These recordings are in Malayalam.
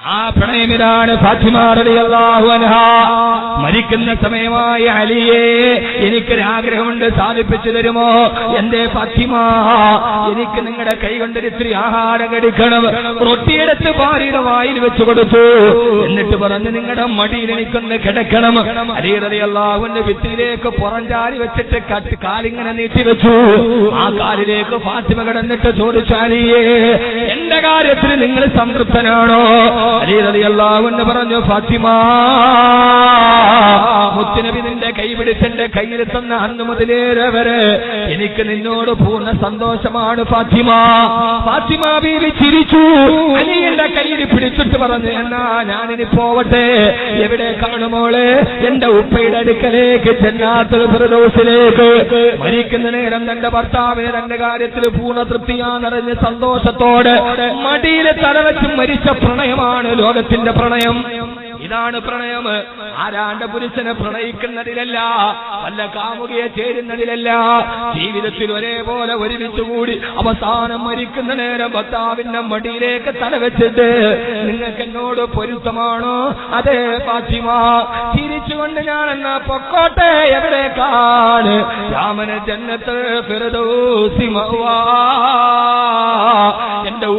ആ പ്രണയമിതാണ് ഫാത്തിമാറിയാഹു അൻഹ. മരിക്കുന്ന സമയമായ അലിയെ എനിക്കൊരാഗ്രഹമുണ്ട് സാധിപ്പിച്ചു തരുമോ? എന്റെ ഫാത്തിമ എനിക്ക് നിങ്ങളുടെ കൈ കൊണ്ടൊരിത്തിരി ആഹാരം കടിക്കണം റൊട്ടിയെടുത്ത് ഭാര്യയുടെ വായിൽ വെച്ചു കൊടുത്തു. എന്നിട്ട് പറഞ്ഞ് നിങ്ങളുടെ മടിയിൽ എനിക്കൊന്ന് കിടക്കണം. അലി റളിയല്ലാഹുവിന്റെ ഭിത്തിയിലേക്ക് പുറഞ്ചാരി വെച്ചിട്ട് കട്ട് കാലിങ്ങനെ നീട്ടി വെച്ചു. ആ കാലിലേക്ക് ഫാത്തിമ കിടന്നിട്ട് ചോദിച്ചാലിയേ എന്റെ കാര്യത്തിൽ നിങ്ങൾ സംതൃപ്തനാണോ? അലി പറഞ്ഞു ഫാത്തിമ മുത്തുനബി നിന്റെ കൈ പിടിച്ചെന്റെ കയ്യിൽ തന്ന അന്ന് മുതലേറെ വരെ എനിക്ക് നിന്നോട് പൂർണ സന്തോഷമാണ് ഫാത്തിമ. ഫാത്തിമ ബീവി ചിരിച്ചു. അലിയുടെ കയ്യിൽ പിടിച്ചിട്ട് പറഞ്ഞു എന്നാ ഞാനിനി പോവട്ടെ. എവിടെ കാണുമോളെ എന്റെ ഉപ്പയുടെ അടുക്കലേക്ക് ചെന്നാത്തൊരു മരിക്കുന്ന നേരം തന്റെ ഭർത്താവിന് തന്റെ കാര്യത്തിൽ പൂർണ തൃപ്തിയാന്നറിഞ്ഞ് സന്തോഷത്തോടെ മടിയിൽ തലവച്ച് മരിച്ച പ്രണയമാണ് ലോകത്തിന്റെ പ്രണയം. ഇതാണ് പ്രണയം. ആരാണ്ട പുരുഷനെ പ്രണയിക്കുന്നതിലല്ല വല്ല കാമുകയെ ചേരുന്നതിലല്ല ജീവിതത്തിൽ ഒരേപോലെ ഒരുമിച്ച് കൂടി അവസാനം മരിക്കുന്ന നേരം ഭർത്താവിന്റെ മടിയിലേക്ക് തലവെച്ചിട്ട് നിങ്ങൾക്ക് എന്നോട് പൊരുത്തമാണോ? അതെ ഫാത്തിമ തിരിച്ചുകൊണ്ട് ഞാൻ എന്നാ പൊക്കോട്ടെ എവിടേക്കാണ്? രാമന ജന്നത്ത് ഫിറദൗസി സിമവാ എന്റെ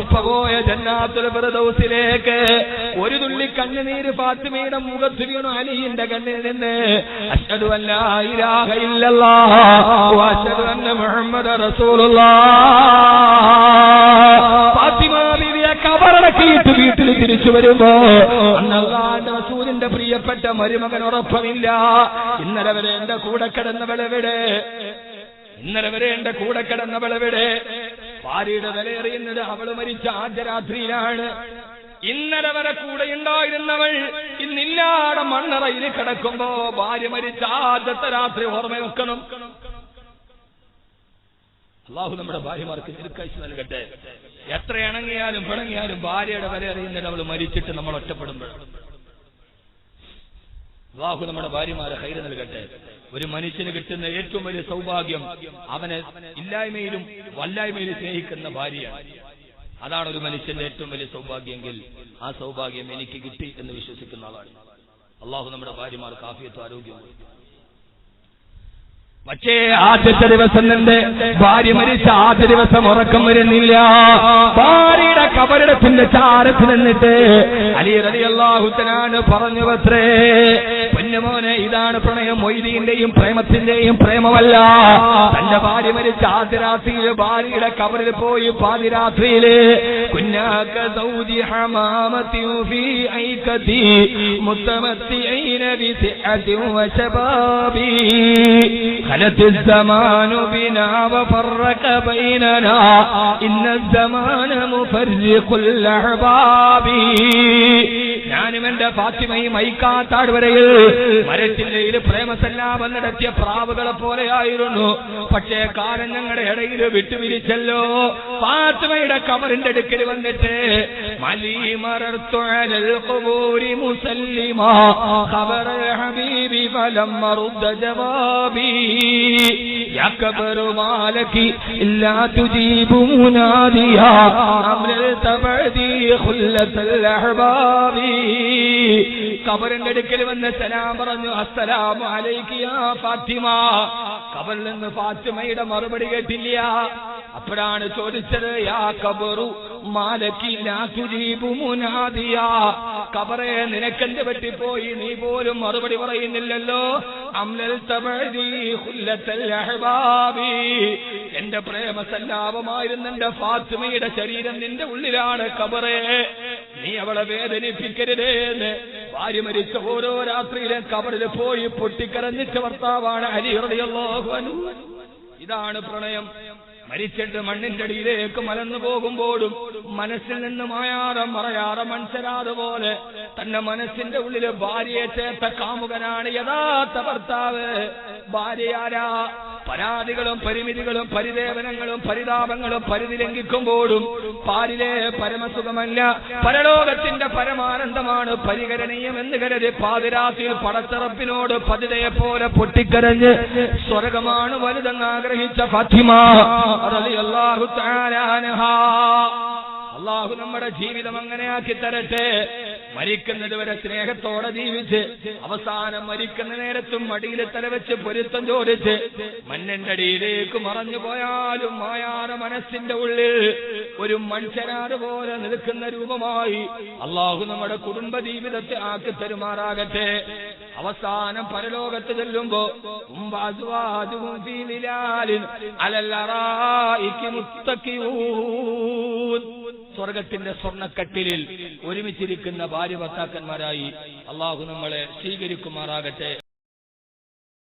ഉപ്പ പോയ ജന്നാത്തുൽ ഒരു തുള്ളി കണ്ണുനീര് ഫാത്തിമയുടെ മുഖത്ത് വീണു അലിയുടെ കണ്ണിൽ നിന്ന്. അഷ്ഹദു ഇല്ലല്ലാഹ് വ അഷ്ഹദു അന്ന ഫാത്തിമ കബറടക്കിയിട്ട് വീട്ടിൽ തിരിച്ചു വരുമ്പോ അന്ന് റസൂലിന്റെ പ്രിയപ്പെട്ട മരുമകൻ ഉറപ്പമില്ല. ഇന്നലെ വരെ എന്റെ കൂടെ കിടന്നവളെവിടെ? ഇന്നലെ വരെ എന്റെ കൂടെ കിടന്നവളെവിടെ? ഭാര്യയുടെ വിലയെറിയുന്നത് അവൾ മരിച്ച ആദ്യ രാത്രിയിലാണ് ഇന്നലെ വരെ കൂടെ ഉണ്ടായിരുന്നവൾ ഇന്നില്ലാടെ മണ്ണറയിൽ കിടക്കുമ്പോ ഭാര്യ മരിച്ച ആദ്യത്തെ രാത്രി ഓർമ്മ വെക്കണം അള്ളാഹു നമ്മുടെ ഭാര്യമാർക്ക് ദീർഘായുസ് നൽകട്ടെ. എത്ര ഇണങ്ങിയാലും പിണങ്ങിയാലും ഭാര്യയുടെ വില അറിയുന്നില്ല അവൾ മരിച്ചിട്ട് നമ്മൾ ഒറ്റപ്പെടുമ്പോൾ. അള്ളാഹു നമ്മുടെ ഭാര്യമാരെ ഹൈര നൽകട്ടെ. ഒരു മനുഷ്യന് കിട്ടുന്ന ഏറ്റവും വലിയ സൗഭാഗ്യം അവനെ ഇല്ലായ്മയിലും വല്ലായ്മയിലും സ്നേഹിക്കുന്ന ഭാര്യയാണ്. അതാണ് ഒരു മനുഷ്യന്റെ ഏറ്റവും വലിയ സൗഭാഗ്യമെങ്കിൽ ആ സൗഭാഗ്യം എനിക്ക് കിട്ടി എന്ന് വിശ്വസിക്കുന്ന ആളാണ്. അള്ളാഹു നമ്മുടെ ഭാര്യമാർ ആഫിയത്തും ആരോഗ്യവും പക്ഷേ ആദ്യത്തെ ദിവസം എന്റെ ഭാര്യ മരിച്ച ആദ്യ ദിവസം ഉറക്കം വരുന്നില്ല. ഭാര്യയുടെ കബരിടത്തിന്റെ ചാരത്തിൽ നിന്നിട്ട് അലി റലി അള്ളാഹുത്തനാണ് പറഞ്ഞു പത്രേ പൊന്നുമോനെ ഇതാണ് പ്രണയം മൊയ്തീന്റെയും പ്രേമത്തിന്റെയും പ്രേമമല്ല തന്റെ ഭാര്യ മരിച്ച ആദ്യ രാത്രിയിൽ ഭാര്യയുടെ കബറിൽ പോയി പാതിരാത്രിയില് കുഞ്ഞാക്ക സൗദി ഹമാമത്തി ഫീ ഐകതി മുത്തമത്തിഐന ബിസിഅതി വശബാബി خلت الزمان بنا وفرق بيننا إن الزمان مفرق الأحباب ഞാനും എന്റെ ഫാത്തിമയും ഐക്കാത്താട് വരയിൽ മരച്ചില്ലയിൽ പ്രേമസല്ലാപം നടത്തിയ പ്രാവുകളെ പോലെയായിരുന്നു. പക്ഷേ കാരൻ ഞങ്ങളുടെ ഇടയിൽ വിട്ടുപിരിച്ചല്ലോ. ഫാത്തിമയുടെ കബറിന്റെ അടുക്കൽ വന്നിട്ട് മലി കബറിന്റെ അടുക്കൽ വന്ന് സലാം പറഞ്ഞു അസ്സലാം ഫാത്തിമ. കബറിൽ നിന്ന് ഫാത്തിമയുടെ മറുപടി കേട്ടില്ല. അപ്പോഴാണ് ചോദിച്ചത് യാ കബറു മാലക്കി ലാ തുരീബു മുനാദിയാ. കബറെ നിനക്കെന്ത് പറ്റിപ്പോയി? നീ പോലും മറുപടി പറയുന്നില്ലല്ലോ. അംലൽ എന്റെ പ്രേമസല്ലാപമായിരുന്ന എന്റെ ഫാത്തിമയുടെ ശരീരം നിന്റെ ഉള്ളിലാണ് കബറെ. നീ അവളെ വേദനിപ്പിക്കരുതേന്ന് ഭാര്യ മരിച്ച ഓരോ രാത്രിയിലും കബറിൽ പോയി പൊട്ടിക്കരഞ്ഞിച്ച ഭർത്താവാണ് അലി റളിയല്ലാഹു അൻഹു. ഇതാണ് പ്രണയം. മരിച്ചിട്ട് മണ്ണിന്റെ അടിയിലേക്ക് മലന്നു പോകുമ്പോഴും മനസ്സിൽ നിന്ന് മായാറം മറയാതെ മനസ്സിലാതെ പോലെ തന്റെ മനസ്സിന്റെ ഉള്ളിൽ ഭാര്യയെ ചേർത്ത കാമുകനാണ് യഥാർത്ഥ ഭർത്താവ്. ഭാര്യയാരാ പരാതികളും പരിമിതികളും പരിദേവനങ്ങളും പരിതാപങ്ങളും പരിധി ലംഘിക്കുമ്പോഴും പാലിലെ പരമസുഖമല്ല. പരലോകത്തിന്റെ പരമാനന്ദമാണ് പരികരണീയം എന്ന് കരുതി പാതിരാത്രിയിൽ പടത്തറപ്പിനോട് പതിതയെ പോലെ പൊട്ടിക്കരഞ്ഞ് സ്വർഗമാണ് വലുതെന്ന് ആഗ്രഹിച്ച ഫാത്തിമ അള്ളാഹു നമ്മുടെ ജീവിതം അങ്ങനെയാക്കി തരട്ടെ. മരിക്കുന്നത് വരെ സ്നേഹത്തോടെ ജീവിച്ച് അവസാനം മരിക്കുന്ന നേരത്തും മടിയിൽ തലവെച്ച് പൊരുത്തം ചോദിച്ച് മണ്ണിന്റെ അടിയിലേക്ക് മറഞ്ഞു പോയാലും മായാറ മനസ്സിന്റെ ഉള്ളിൽ ഒരു മൺചരാറ് പോലെ നിൽക്കുന്ന രൂപമായി അള്ളാഹു നമ്മുടെ കുടുംബ ജീവിതത്തെ ആക്കി തരുമാറാകട്ടെ. അവസാനം പരലോകത്ത് ചെല്ലുമ്പോ ഉം അസ്വാജുഹും സ്വർഗത്തിന്റെ സ്വർണക്കട്ടിലിൽ ഒരുമിച്ചിരിക്കുന്ന ഭാര്യ ഭർത്താക്കന്മാരായി അള്ളാഹു നമ്മളെ സ്വീകരിക്കുമാറാകട്ടെ.